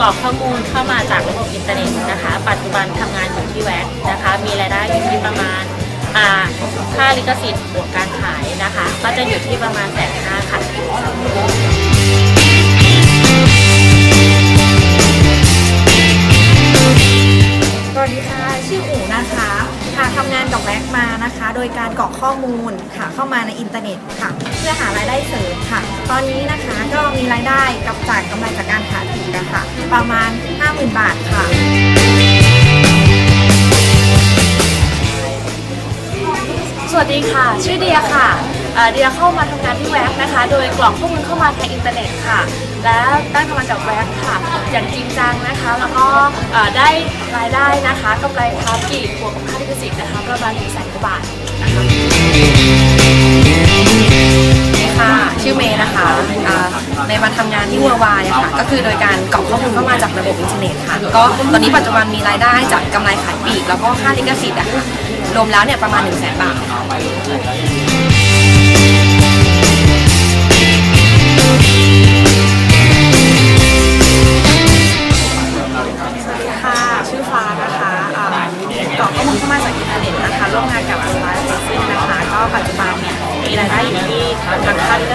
กรอกข้อมูลเข้ามาจากระบบอินเทอร์เน็ตนะคะ ปัจจุบันทำงานอยู่ที่แว็กนะคะ มีรายได้อยู่ที่ประมาณค่าลิขสิทธิ์บวกการขายนะคะ ก็จะอยู่ที่ประมาณแสนห้าค่ะสวัสดีค่ะ ชื่ออู๋นะคะค่ะทำงานกับแว็กมานะคะ โดยการกรอกข้อมูลค่ะเข้ามาในอินเทอร์เน็ตค่ะ เพื่อหารายได้เสริมค่ะ ตอนนี้นะคะก็มีรายได้กับจากกำไรจากการขายปลีกนะคะประมาณ 50,000 บาทค่ะสวัสดีค่ะ ชื่อเดียค่ะเดียเข้ามาทำงานที่แว็กนะคะ โดยกรอกข้อมูลเข้ามาทางอินเทอร์เน็ตค่ะ และได้งทำงานกับแว็กค่ะ อย่างจริงจังนะคะ แล้วก็ได้รายได้นะคะกำไรค้าปลีกบวกกับค่าลิขสิทธิ์นะคะประมาณหนึ่งแสนกว่าบาทนะคะ ค่ะ ชื่อเมย์นะคะอ่าในมาทำงานที่วัววายค่ะ ก็คือโดยการกรอกข้อมูลเข้ามาจากระบบอินเทอร์เน็ตค่ะ ก็ตอนนี้ปัจจุบันมีรายได้จากกำไรขายปลีก แล้วก็ค่าลิขสิทธิ์อะค่ะ รวมแล้วเนี่ยประมาณ1นึ่งแสนบาทค่ะ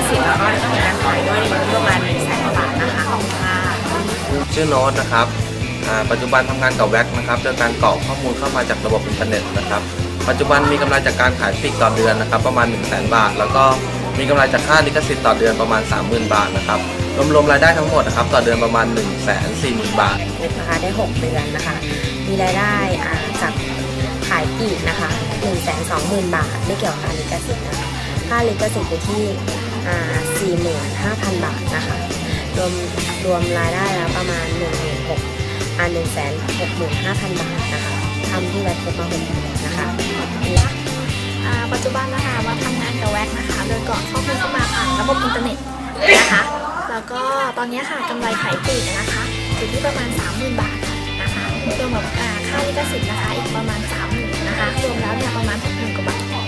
สิทธิ์แล้วก็ต้องมีการขายด้วยอยู่ที่ประมาณ1แสนกว่าบาทนะคะขอบคุณค่ะชื่อโน้ตนะครับอ่าปัจจุบันทำงานกับแว็กนะครับโดยการกรอกข้อมูลเข้ามาจากระบบอินเทอร์เน็ตนะครับปัจจุบันมีกำไรจากการขายปลีกต่อเดือนนะครับประมาณ 1 0 0 0 0แบาท แล้วก็มีกำไรจากค่าลิขสิทธิ์ต่อเดือนประมาณ 30,000 บาทนะครับรวมๆรายได้ทั้งหมดนะครับต่อเดือนประมาณ 1 4 0 0 0 0 บาทนะคะได้ 6 เดือนนะคะมีรายได้อ่าจากขายปลีกนะคะ 1 2 0 0 0 0 บาทไม่เกี่ยวกับค่าลิขสิทธิ์นะคะ ค่าลิขสิทธิ์อยู่ที่อ่า45,000บาทนะคะ รวมรวมรายได้แล้วประมาณ1 6 0 0 0อ่า1 6 5 0 0 0บาทนะคะทำที่แว็กครมา6เดือนนะคะปัจจุบันนะคะมาทำงานกับแว็กนะคะ โดยกรอกข้อมูลเข้ามาผ่านระบบอินเทอร์เน็ตนะคะ แล้วก็ตอนนี้ค่ะกำไรขายปลีกนะคะอยู่ที่ประมาณ 30,000 บาทนะคะรวมกับค่าลิขสิทธิ์นะคะ อีกประมาณ 30,000นะคะ รวมแล้วเนี่ยประมาณ6,000กว่าบาท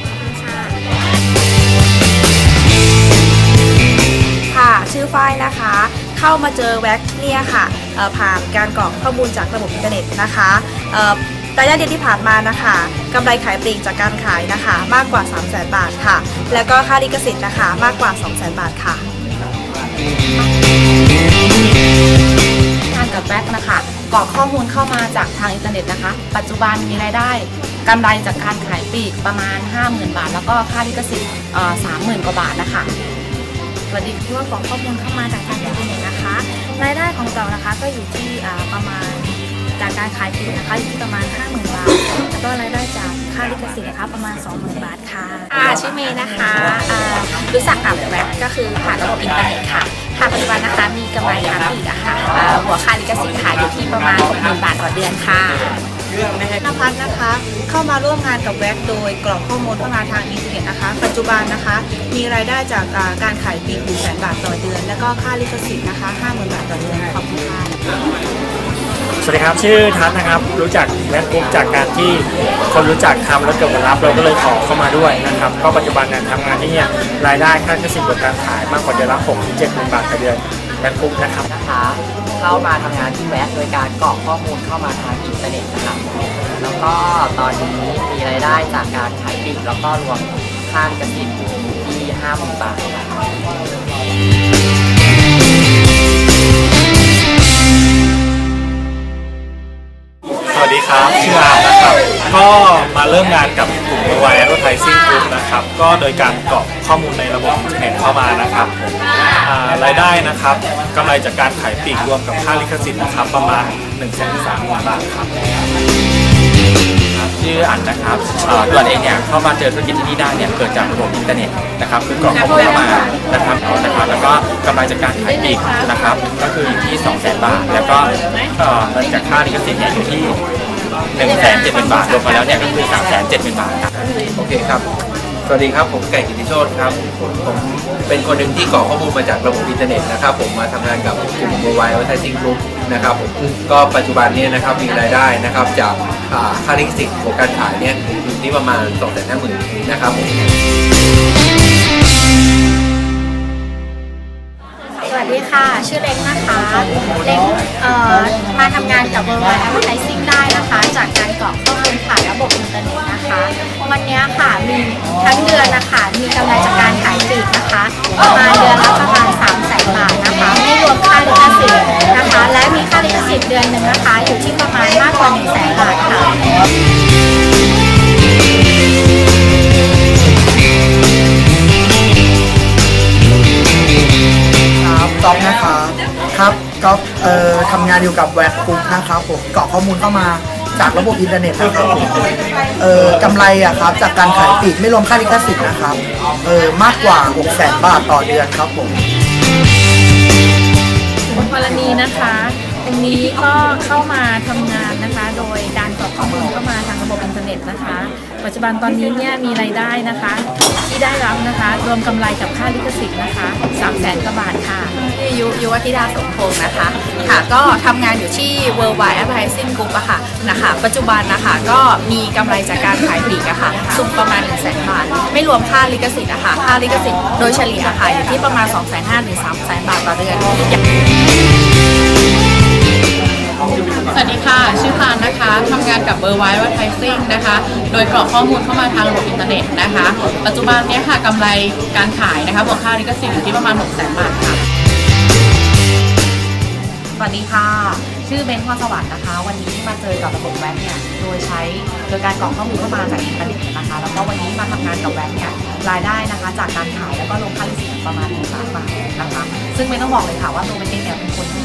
นะคะ เข้ามาเจอแว็กเนี่ยค่ะผ่านการกรอกข้อมูลจากระบบอินเทอร์เน็ตนะคะเอ่อรายได้เดือนที่ผ่านมานะคะกำไรขายปลีกจากการขายนะคะ มากกว่า 3 0 0 0 0 บาทค่ะ แล้วก็ค่าลิขสิทธิ์นะคะมากกว่า 2 0 0 0 0 0บาทค่ะ งานกับแว็กนะคะกรอกข้อมูลเข้ามาจากทางอินเทอร์เน็ตนะคะ ปัจจุบันมีรายได้กำไรจากการขายปลีกประมาณ 50,000 บาท แล้วก็ค่าลิขสิทธิ์สามหมื่นกว่าบาทนะคะ สวัสดีที่ว่ากรอกข้อมูลเข้ามาจากทางอินเทอร์เน็ตนะคะ รายได้ของเรานะคะก็อยู่ที่ประมาณจากการขายปลีกนะคะอยู่ที่ประมาณ 50,000 บาท แล้วก็รายได้จากค่าลิขสิทธิ์นะคะประมาณ 20,000 บาทค่ะค่ะชื่อเมย์นะคะอ่ารู้จักกับแว็บก็คือผ่านระบบอินเทอร์เน็ตค่ะค่ะปัจจุบันนะคะมีกำไรค้าปลีกอะค่ะหัวค่าลิขสิทธิ์ค่ะอยู่ที่ประมาณ 60,000 บาทต่อเดือนค่ะ นภัสนะคะ เข้ามาร่วมงานกับแว็กโดยกรอกข้อมูลเข้ามาทางอินเทอร์เน็ตนะคะ ปัจจุบันนะคะ มีรายได้จากอ่าการขายปลีก1แสนบาทต่อเดือน แล้วก็ค่าลิขสิทธิ์นะคะ50,000บาทต่อเดือนขอบคุณค่ะสวัสดีครับ ชื่อทัศน์นะครับ รู้จักแว็กบุ๊กจากการที่คนรู้จักทำแล้วเกิดผลลัพธ์เราก็เลยขอเข้ามาด้วยนะครับ ก็ปัจจุบันเนี่ยทำงานที่เนี่ยรายได้ค่าเกษตรบการขายมากกว่าเดือนละ6ถึง7หมื่นบาทต่อเดือนแว็กบุ๊กนะครับนะคะ เข้ามาทำงานที่แว็กโดยการกรอกข้อมูลเข้ามาทางอินเทอร์เน็ตนะครับ แล้วก็ตอนนี้มีรายได้จากการขายปลีกแล้วก็รวมค่าลิขสิทธิ์อยู่ที่ 5 0,000บาทครับ สวัสดีครับชื่ออาร์มนะครับ ก็มาเริ่มงานกับกลุ่มวายแอดเวอร์ไทซิ่งกลุ่มนะครับ ก็โดยการกรอกข้อมูลในระบบอินเทอร์เน็ตเข้ามานะครับอ่ารายได้นะครับกำไรจากการขายปลีกรวมกับค่าลิขสิทธิ์นะครับ ประมาณ1นึ่งแสนสามหมื่นบาทครับชื่ออันนะครับเอ่อตัวเองเนี่ยเข้ามาเจอธุรกิจที่นี่ได้เนี่ยเกิดจากระบบอินเทอร์เน็ตนะครับคือกรอกข้อมูลเข้ามานะครับนะครับแล้วก็กำไรจากการขายปลีกนะครับ ก็คืออยู่ที่ 2 0 0 0 0 0 บาท แล้วก็เอ่อเงินจากค่าลิขสิทธิ์เนี่ยอยู่ที่ 1นึ่งแสนเจ็ดหมื่นบาทรวมกันแล้วเนี่ยก็คือ3ามแสนเจ็ดหมื่นบาทครับโอเคครับ สวัสดีครับผมไก่กิติโชตครับผมเป็นคนหนึ่งที่กรอข้อมูลมาจากระบบอินเทอร์เน็ตนะครับผมมาทำงานกับกลุ่ม Mobile Advertising Group นะครับผมก็ปัจจุบันเนี้นะครับมีรายได้นะครับจากอ่าค่าลิขสิทธิ์ของการขายเนี่ยอยู่ที่ประมาณ2 5 0 0 0 0นนะครับผม ดีค่ะ ชื่อเล้งนะคะ เล้งเอ่อมาทำงานกับ Worldwide Advertising ได้นะคะ จากการกรอกข้อมูลผ่านระบบอินเทอร์เน็ตนะคะ วันนี้ค่ะมีทั้งเดือนนะคะ มีกำไรจากการขายปลีกนะคะประมาณเดือนละประมาณ3 0 0แสนบาทนะคะ ไม่รวมค่าลิขสิทธิ์นะคะ และมีค่าลิขสิทธิ์เดือนหนึ่งนะคะ อยู่ที่ประมาณมากกว่า1 0 0 0 0แสนบาทค่ะ ก๊อฟนะคะครับก๊อฟเอ่อทำงานอยู่กับแวกรุ๊ปนะครับผมกรอกข้อมูลเข้ามาจากระบบอินเทอร์เน็ตนะครับผมเอ่อกำไรอะครับจากการขายปลีกไม่รวมค่าลิขสิทธิ์นะครับเอ่อมากกว่า 6 0 0 0 0 0 บาทต่อเดือนครับผม กรณีนะคะ ตรงนี้ก็เข้ามาทำงานนะคะ โดยการกรอกข้อมูลเข้ามาทางระบบอินเทอร์เน็ตนะคะ ปัจจุบันตอนนี้เนี่ยมีรายได้นะคะ ที่ได้รับนะคะ รวมกำไรกับค่าลิขสิทธิ์นะคะ3 0 0แสนกว่าบาทค่ะชื่ยุยุวธิดาสมพงศ์นะคะค่ะ ก็ทำงานอยู่ที่ Worldwide Advertising Group อะค่ะนะคะ ปัจจุบันนะคะก็มีกำไรจากการขายปลีกอะค่ะสูงประมาณ1 0 0 0 0แสนบาท ไม่รวมค่าลิขสิทธิ์อะค่ะค่าลิขสิทธิ์โดยเฉลี่ยอะค่ะอยู่ที่ประมาณ2 5 0 0 0 0ถึง3 0 0 0 0บาทต่อเดือน นะคะทำงานกับเบอร์ไวท์วัทไทซิ่งนะคะ โดยกรอกข้อมูลเข้ามาทางระบบอินเทอร์เน็ตนะคะ ปัจจุบันเนี้ยค่ะกำไรการขายนะคะบวกค่าลิขสิทธิ์อยู่ที่ประมาณ 6 0 0 0 0 0 บาทค่ะ สวัสดีค่ะ ชื่อเบนพรสวัสดิ์นะคะ วันนี้ที่มาเจอกับระบบแว็กเนี่ย โดยใช้โดยการกรอกข้อมูลเข้ามาจากอินเทอร์เน็ตนะคะ แล้วก็วันนี้มาทำงานกับแว็กเนี่ย รายได้นะคะ จากการขายแล้วก็ลงค่าลิขสิทธิ์ประมาณ1ล้านบาทนะคะ ซึ่งไม่ต้องบอกเลยค่ะว่าตัวเบนเองเนี่ยเป็นคนที่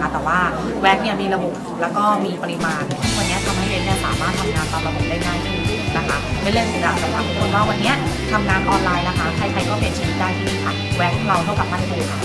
คะ แต่ว่าแว็กเนี่ยมีระบบแล้วก็มีปริมาณวันนี้ทำให้เล็กเนี่ยสามารถทำงานตามระบบได้ง่ายขึ้นนะคะ ไม่เล่นจะจะถามทุบคนว่าวันนี้ทำงานออนไลน์นะคะ ใครๆก็เปลี่ยนชีวิตได้ที่นี่ค่ะ แว็กเราเท่ากับท่านผู้ค่ะ